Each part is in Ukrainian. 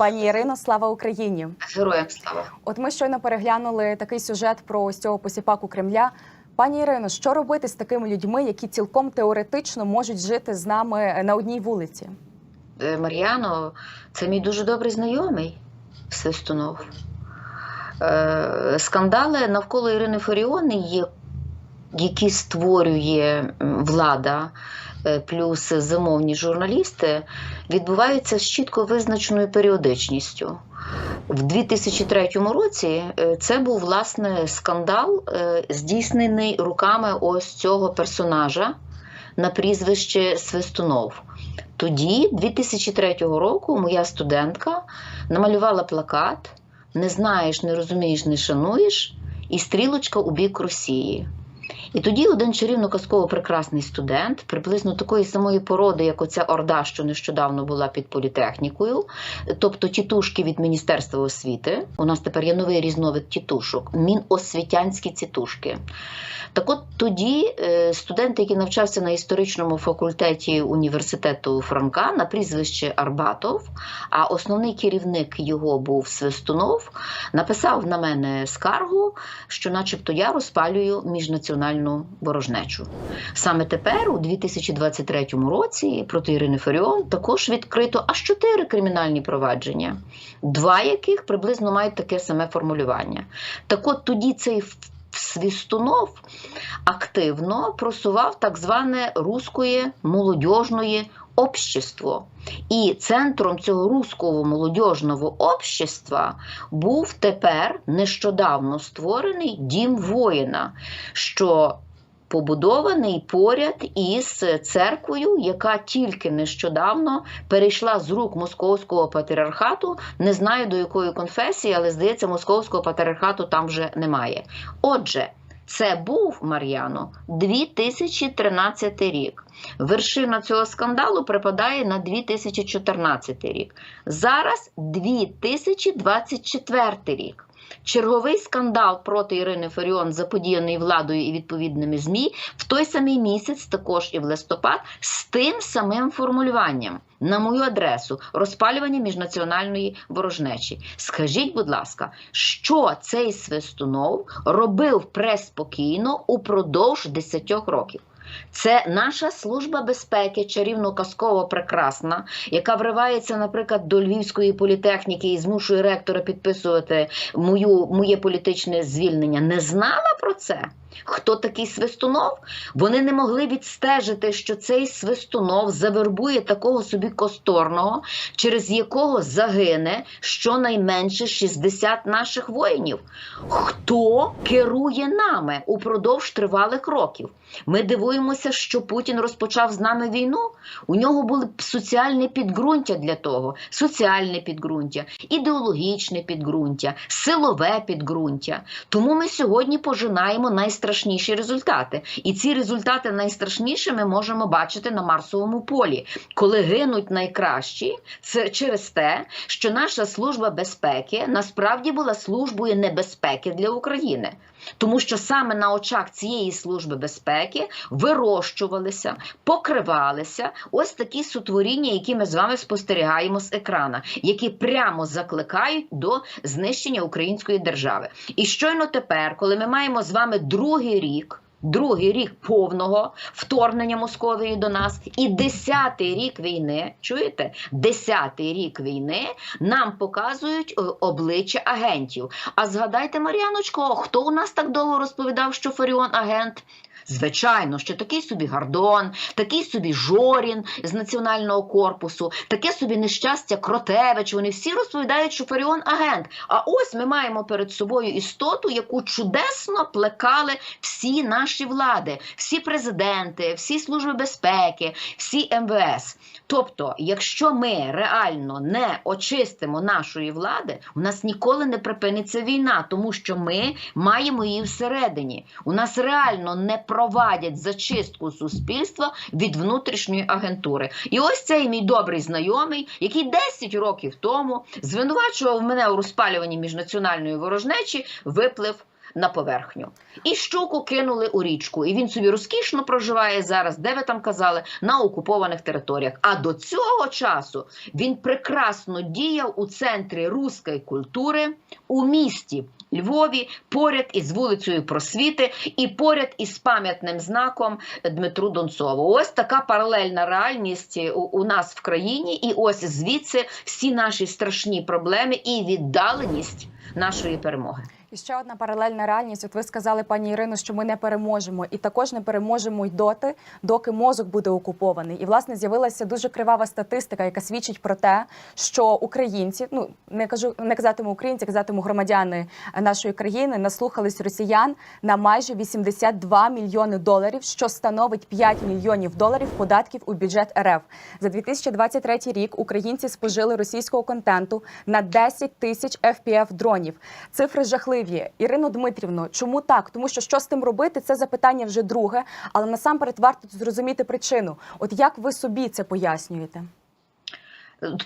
Пані Ірино, слава Україні! Героям слава. От ми щойно переглянули такий сюжет про ось цього посіпаку Кремля. Пані Ірино, що робити з такими людьми, які цілком теоретично можуть жити з нами на одній вулиці? Е, Мар'яно, це мій дуже добрий знайомий Свистунов. Е, Скандали навколо Ірини Фаріони, є, які створює влада, плюс замовні журналісти, відбуваються з чітко визначеною періодичністю. В 2003 році е, це був власне скандал, е, здійснений руками ось цього персонажа на прізвище Свистунов. Тоді, 2003 року, моя студентка намалювала плакат Не знаєш, не розумієш, не шануєш, і стрілочка у бік Росії. І тоді один чарівно казково прекрасний студент, приблизно такої самої породи, як оця орда, що нещодавно була під політехнікою, тобто тітушки від Міністерства освіти. У нас тепер є новий різновид тітушок, міносвітянські тітушки. Так от тоді е, студент, який навчався на історичному факультеті університету Франка на прізвище Арбатов, а основний керівник його був Свистунов, написав на мене скаргу, що, начебто, я розпалюю міжнаціональну ворожнечу. Саме тепер, у 2023 році, проти Ірини Фаріон також відкрито аж чотири кримінальні провадження, два яких приблизно мають таке саме формулювання. Так от тоді цей Свістунов активно просував так зване руської молодіжне общество. І центром цього руського молодіжного общества був тепер нещодавно створений дім воїна, що побудований поряд із церквою, яка тільки нещодавно перейшла з рук московського патріархату. Не знаю до якої конфесії, але здається, московського патріархату там вже немає. Отже, це був Мар'яно 2013 рік. Вершина цього скандалу припадає на 2014 рік. Зараз 2024 рік. Черговий скандал проти Ірини Фаріон, заподіяний владою і відповідними ЗМІ, в той самий місяць, також і в листопад, з тим самим формулюванням на мою адресу розпалювання міжнаціональної ворожнечі. Скажіть, будь ласка, що цей свистунов робив преспокійно упродовж 10 років? Це наша служба безпеки, чарівно казково прекрасна, яка вривається, наприклад, до Львівської політехніки і змушує ректора підписувати мою, моє політичне звільнення. Не знала про це? Хто такий свистунов? Вони не могли відстежити, що цей свистунов завербує такого собі косторного, через якого загине щонайменше 60 наших воїнів. Хто керує нами упродовж тривалих років? Ми дивуємося, що Путін розпочав з нами війну. У нього були соціальне підґрунтя для того: соціальне підґрунтя, ідеологічне підґрунтя, силове підґрунтя. Тому ми сьогодні пожинаємо найстрашніші результати. І ці результати найстрашніші ми можемо бачити на Марсовому полі, коли гинуть найкращі. Це через те, що наша служба безпеки насправді була службою небезпеки для України. Тому що саме на очах цієї служби безпеки вирощувалися, покривалися ось такі сутворіння, які ми з вами спостерігаємо з екрана, які прямо закликають до знищення української держави. І щойно тепер, коли ми маємо з вами другий рік. Другий рік повного вторгнення Московії до нас, і десятий рік війни. Чуєте? Десятий рік війни нам показують е, обличчя агентів. А згадайте, Мар'яночко, хто у нас так довго розповідав, що Фаріон агент? Звичайно, що такий собі Гордон, такий собі Жорін з національного корпусу, таке собі нещастя Кротевич. Вони всі розповідають, що Фаріон агент. А ось ми маємо перед собою істоту, яку чудесно плекали всі наші влади, всі президенти, всі служби безпеки, всі МВС. Тобто, якщо ми реально не очистимо нашої влади, у нас ніколи не припиниться війна, тому що ми маємо її всередині. У нас реально не провадять зачистку суспільства від внутрішньої агентури. І ось цей мій добрий знайомий, який 10 років тому звинувачував мене у розпалюванні міжнаціональної ворожнечі, виплив на поверхню. І щуку кинули у річку. І він собі розкішно проживає зараз, де ви там казали, на окупованих територіях. А до цього часу він прекрасно діяв у центрі руської культури у місті. Львові поряд із вулицею Просвіти і поряд із пам'ятним знаком Дмитру Донцову. Ось така паралельна реальність у, у нас в країні, і ось звідси всі наші страшні проблеми і віддаленість нашої перемоги. І ще одна паралельна реальність. От ви сказали, пані Ірино, що ми не переможемо, і також не переможемо й доти, доки мозок буде окупований. І власне з'явилася дуже кривава статистика, яка свідчить про те, що українці, ну не кажу, не казатиму українці, казатиму громадяни нашої країни, наслухались росіян на майже 82 мільйони доларів, що становить 5 мільйонів доларів податків у бюджет РФ. За 2023 рік українці спожили російського контенту на 10 тисяч FPV дронів. Цифри жахливі. Ірино Дмитрівно, чому так? Тому що що з тим робити? Це запитання вже друге, але насамперед варто зрозуміти причину. От як ви собі це пояснюєте?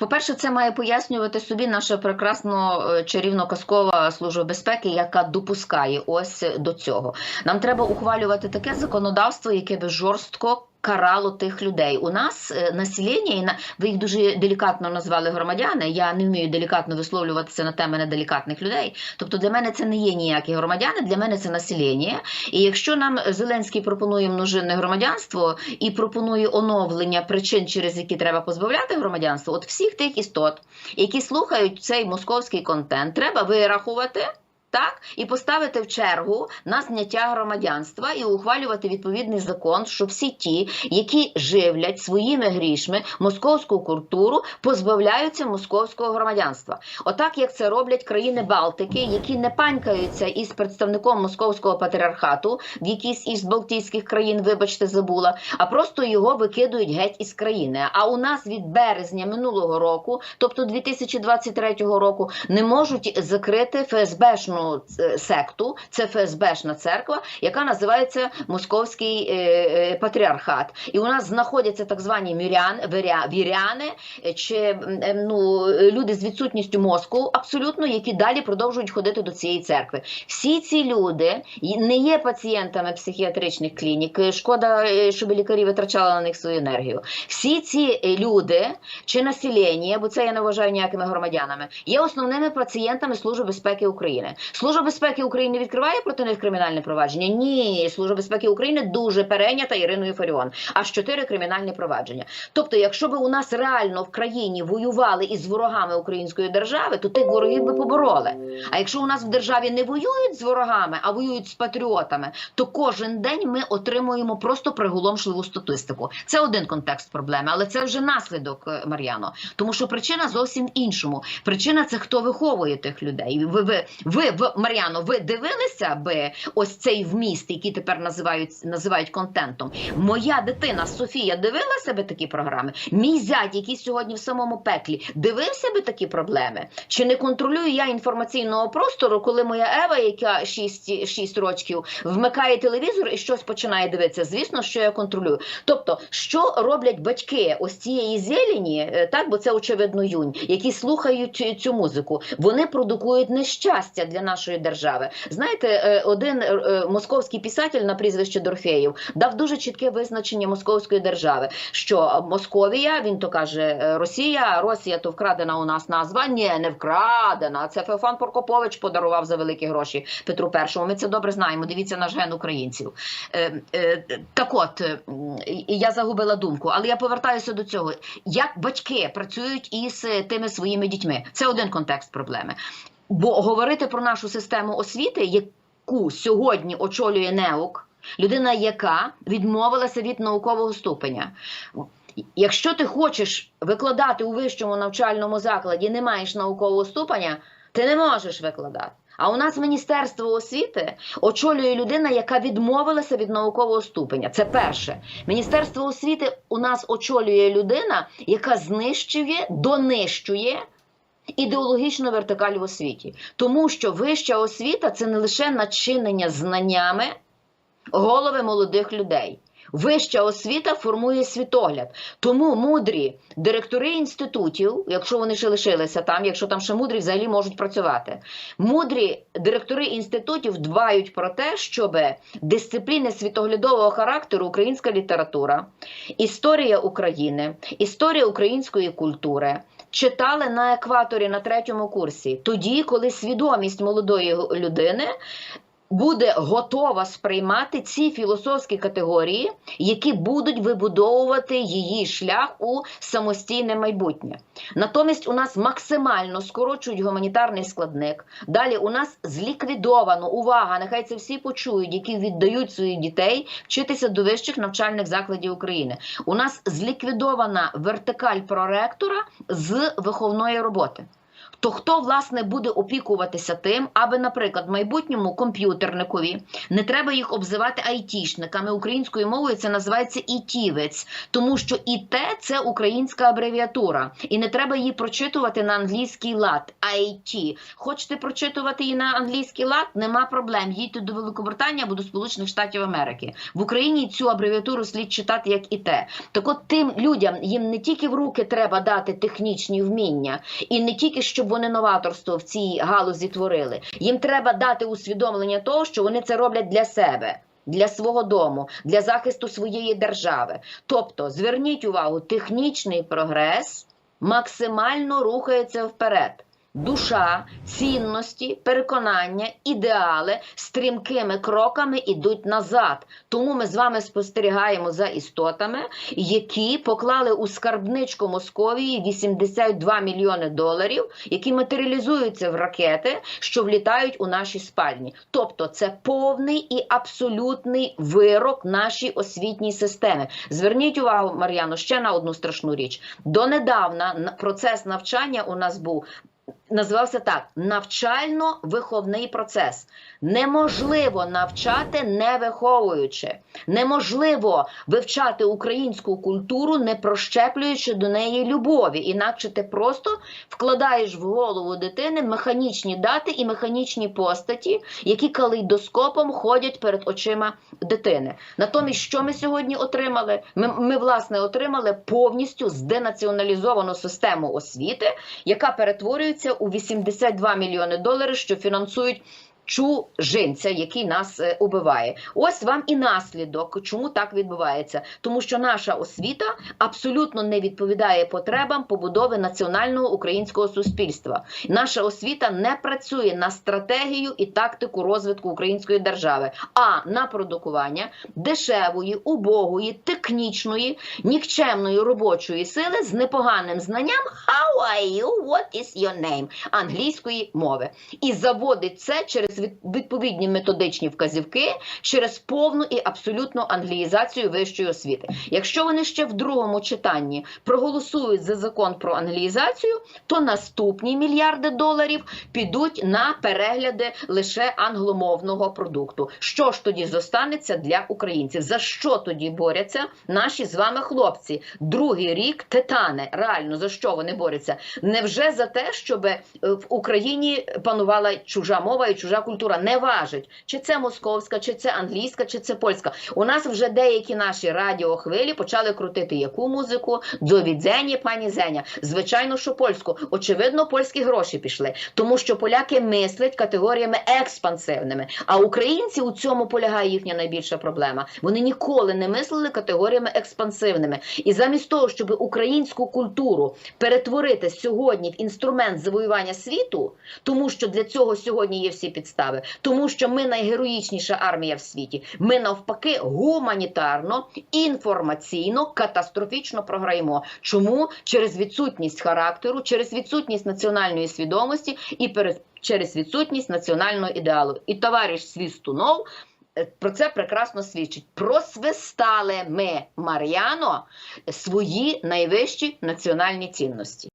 По-перше, це має пояснювати собі наша прекрасно е, чарівно-казкова служба безпеки, яка допускає ось до цього. Нам треба ухвалювати таке законодавство, яке би жорстко. Карало тих людей. У нас е, населення, і на ви їх дуже делікатно назвали громадяни. Я не вмію делікатно висловлюватися на теми неделікатних людей. Тобто для мене це не є ніякі громадяни, для мене це населення. І якщо нам Зеленський пропонує множинне громадянство і пропонує оновлення причин, через які треба позбавляти громадянство, от всіх тих істот, які слухають цей московський контент, треба вирахувати. Так, і поставити в чергу на зняття громадянства і ухвалювати відповідний закон, що всі ті, які живлять своїми грішми московську культуру, позбавляються московського громадянства. Отак, як це роблять країни Балтики, які не панькаються із представником московського патріархату в якійсь із Балтійських країн, вибачте, забула, а просто його викидують геть із країни. А у нас від березня минулого року, тобто 2023 року, не можуть закрити ФСБшну е, секту, це ФСБшна церква, яка називається Московський е, е, патріархат. І у нас знаходяться так звані віряни чи ну, люди з відсутністю мозку, абсолютно, які далі продовжують ходити до цієї церкви. Всі ці люди не є пацієнтами психіатричних клінік. Шкода, щоб лікарі витрачали на них свою енергію. Всі ці люди чи населення, бо це я не вважаю ніякими громадянами, є основними пацієнтами Служби безпеки України. Служба безпеки України відкриває проти них кримінальне провадження? Ні, Служба безпеки України дуже перейнята Іриною Фаріон. Аж чотири кримінальні провадження. Тобто, якщо б у нас реально в країні воювали із ворогами української держави, то тих ворогів би побороли. А якщо у нас в державі не воюють з ворогами, а воюють з патріотами, то кожен день ми отримуємо просто приголомшливу статистику. Це один контекст проблеми, але це вже наслідок, е, Мар'яно. Тому що причина зовсім іншому. Причина це хто виховує тих людей. Ви, ви, ви, ви Мар'яно, ви дивилися би ось цей вміст, який тепер називають називають контентом. Моя дитина Софія дивилася би такі програми. Мій зять, який сьогодні в самому пеклі, дивився би такі проблеми. Чи не контролюю я інформаційного простору, коли моя Ева, яка 6, 6 років, вмикає телевізор і щось починає дивитися? Звісно, що я контролюю. Тобто, що роблять батьки ось цієї зелені, е, так бо це очевидно юнь, які слухають цю музику, вони продукують нещастя для нашої держави. Знаєте, е, один е, е, московський писатель на прізвище Дорфеєв дав дуже чітке визначення московської держави, що Московія, він то каже Росія, Росія то вкрадена у нас назва. Ні, не вкрадена. Це Феофан Прокопович подарував за великі гроші Петру І. Ми це добре знаємо. Дивіться наш ген українців. Так от я загубила думку, але я повертаюся до цього. Як батьки працюють із тими своїми дітьми? Це один контекст проблеми. Бо говорити про нашу систему освіти, яку сьогодні очолює неук, людина, яка відмовилася від наукового ступеня. Якщо ти хочеш викладати у вищому навчальному закладі, не маєш наукового ступеня, ти не можеш викладати. А у нас Міністерство освіти очолює людина, яка відмовилася від наукового ступеня. Це перше. Міністерство освіти у нас очолює людина, яка знищує, донищує ідеологічну вертикаль в освіті. Тому що вища освіта це не лише начинення знаннями голови молодих людей. Вища освіта формує світогляд. Тому мудрі директори інститутів, якщо вони ще лишилися там, якщо там ще мудрі взагалі можуть працювати, мудрі директори інститутів дбають про те, щоб дисципліни світоглядового характеру, українська література, історія України, історія української культури читали на екваторі на третьому курсі, тоді, коли свідомість молодої людини буде готова сприймати ці філософські категорії, які будуть вибудовувати її шлях у самостійне майбутнє. Натомість у нас максимально скорочують гуманітарний складник. Далі у нас зліквідовано увага. Нехай це всі почують, які віддають своїх дітей вчитися до вищих навчальних закладів України. У нас зліквідована вертикаль проректора з виховної роботи. То хто власне буде опікуватися тим, аби, наприклад, майбутньому комп'ютерникові не треба їх обзивати айтішниками українською мовою. Це називається ітівець, тому що ІТ – це українська абревіатура, і не треба її прочитувати на англійський лад. IT. Хочете прочитувати її на англійський лад? Нема проблем. Їдьте до Великобританії або до Сполучених Штатів Америки. В Україні цю абревіатуру слід читати як ІТ. Так от тим людям їм не тільки в руки треба дати технічні вміння, і не тільки щоб вони новаторство в цій галузі творили. Їм треба дати усвідомлення того, що вони це роблять для себе. Для свого дому, для захисту своєї держави. Тобто, зверніть увагу, технічний прогрес максимально рухається вперед. Душа, цінності, переконання, ідеали стрімкими кроками ідуть назад. Тому ми з вами спостерігаємо за істотами, які поклали у скарбничку Московії 82 мільйони доларів, які матеріалізуються в ракети, що влітають у наші спальні. Тобто, це повний і абсолютний вирок нашій освітній системи. Зверніть увагу, Мар'яно, ще на одну страшну річ. Донедавна процес навчання у нас був називався так: навчально-виховний процес. Неможливо навчати не виховуючи. Неможливо вивчати українську культуру, не прощеплюючи до неї любові. Інакше ти просто вкладаєш в голову дитини механічні дати і механічні постаті, які калейдоскопом ходять перед очима дитини. Натомість, що ми сьогодні отримали? Ми, ми власне отримали повністю зденаціоналізовану систему освіти, яка перетворюється у 82 мільйони доларів, що фінансують. Чужинця, який нас е, убиває, ось вам і наслідок, чому так відбувається, тому що наша освіта абсолютно не відповідає потребам побудови національного українського суспільства. Наша освіта не працює на стратегію і тактику розвитку української держави, а на продукування дешевої, убогої, технічної, нікчемної робочої сили з непоганим знанням «How are you? What is your name?» англійської мови. І заводить це через відповідні методичні вказівки, через повну і абсолютну англіїзацію вищої освіти. Якщо вони ще в другому читанні проголосують за закон про англіїзацію, то наступні мільярди доларів підуть на перегляди лише англомовного продукту. Що ж тоді зостанеться для українців? За що тоді борються наші з вами хлопці? Другий рік титани. Реально за що вони борються? Невже за те, щоб е, в Україні панувала чужа мова і чужа культура? Не важить, чи це московська, чи це англійська, чи це польська. У нас вже деякі наші радіохвилі почали крутити яку музику? До відзені, пані Зеня. Звичайно, що польську. Очевидно, польські гроші пішли, тому що поляки мислять категоріями експансивними. А українці у цьому полягає їхня найбільша проблема. Вони ніколи не мислили категоріями експансивними. І замість того, щоб українську культуру перетворити сьогодні в інструмент завоювання світу, тому що для цього сьогодні є всі підстави, тому що ми найгероїчніша армія в світі. Ми навпаки гуманітарно, інформаційно, катастрофічно програємо. Чому через відсутність характеру, через відсутність національної свідомості і через відсутність національного ідеалу. І товариш Свістунов е, про це прекрасно свідчить. Просвистали ми Мар'яно свої найвищі національні цінності.